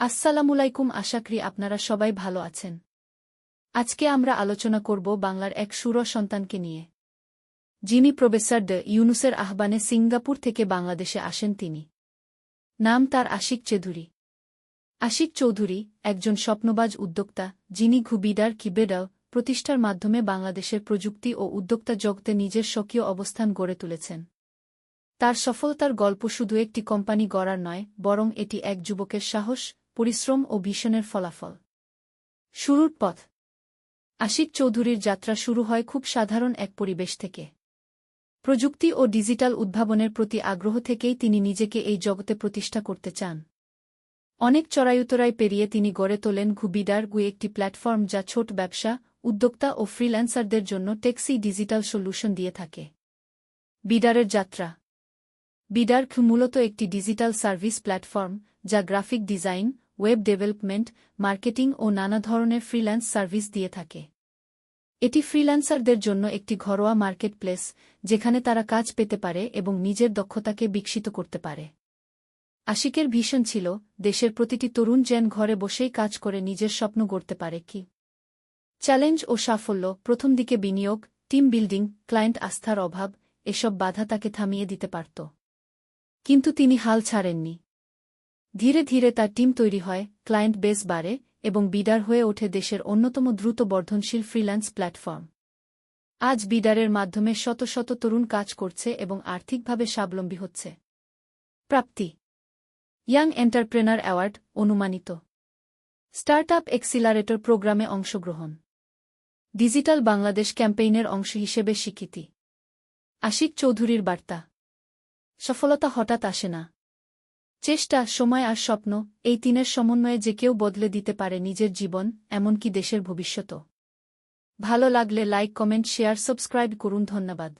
আসসালামুলাইকুম আশাকরি আপনারা সবাই ভালো আছেন। আজকে আমরা আলোচনা করব বাংলার এক সুর সন্তানকে নিয়ে। যিনি প্রফেসর ড ইউনুসের আহ্বানে সিঙ্গাপুর থেকে বাংলাদেশে আসেন তিনি। নাম তার আশিক চৌধুরী। আশিক চৌধুরী একজন স্বপ্নবাজ উদ্যোক্তা, যিনি ঘুবিডার কিবেডাও প্রতিষ্ঠার মাধ্যমে বাংলাদেশের প্রযুক্তি ও উদ্যোক্তা জগতে নিজের স্বকীয় অবস্থান গড়ে তুলেছেন। তার সফলতার গল্প শুধু একটি কোম্পানি গড়ার নয়, বরং এটি এক যুবকের সাহস পরিশ্রম ও ভীষণের ফলাফল। শুরুর পথ। আশিক চৌধুরীর যাত্রা শুরু হয় খুব সাধারণ এক পরিবেশ থেকে। প্রযুক্তি ও ডিজিটাল উদ্ভাবনের প্রতি আগ্রহ থেকেই তিনি নিজেকে এই জগতে প্রতিষ্ঠা করতে চান। অনেক চড়াইউতরাই পেরিয়ে তিনি গড়ে তোলেন ঘুবিডার গু একটি প্ল্যাটফর্ম যা ছোট ব্যবসা, উদ্যোক্তা ও ফ্রিল্যান্সারদের জন্য টেক্সি ডিজিটাল সলিউশন দিয়ে থাকে। বিডারের যাত্রা। বিডার মূলত একটি ডিজিটাল সার্ভিস প্ল্যাটফর্ম যা graphic design web development marketing ও নানা ধরনের ফ্রিল্যান্স সার্ভিস দিয়ে থাকে। এটি ফ্রিল্যান্সারদের জন্য একটি ঘরোয়া মার্কেট প্লেস যেখানে তারা কাজ পেতে পারে এবং নিজের দক্ষতাকে বিকশিত করতে পারে। আশিকের ভীষণ ছিল, দেশের প্রতিটি তরুণ যেন ঘরে বসেই কাজ করে নিজের স্বপ্ন গড়তে পারে কি? চ্যালেঞ্জ ও সাফল্য, প্রথম দিকে বিনিয়োগ টিম বিল্ডিং ক্লায়েন্ট আস্থার অভাব, এসব বাধা তাকে থামিয়ে দিতে পারত। কিন্তু তিনি হাল ছাড়েননি। ধীরে ধীরে তার টিম তৈরি হয় ক্লায়েন্ট বেস বাড়ে এবং বিডার হয়ে ওঠে দেশের অন্যতম দ্রুত বর্ধনশীল ফ্রিল্যান্স প্ল্যাটফর্ম। আজ বিডারের মাধ্যমে শত শত তরুণ কাজ করছে এবং আর্থিকভাবে স্বাবলম্বী হচ্ছে। প্রাপ্তি। ইয়াং এন্টারপ্রেনার অ্যাওয়ার্ড, অনুমানিত। স্টার্ট আপ এক্সিলারেটর প্রোগ্রামে অংশগ্রহণ। ডিজিটাল বাংলাদেশ ক্যাম্পেইনের অংশ হিসেবে স্বীকৃতি। আশিক চৌধুরীর বার্তা। সফলতা হঠাৎ আসে না। চেষ্টা, সময় আর স্বপ্ন, এই তিনের সমন্বয়ে যে কেউ বদলে দিতে পারে নিজের জীবন, এমনকি দেশের ভবিষ্যতও। ভালো লাগলে লাইক, কমেন্ট, শেয়ার, সাবস্ক্রাইব করুন, ধন্যবাদ।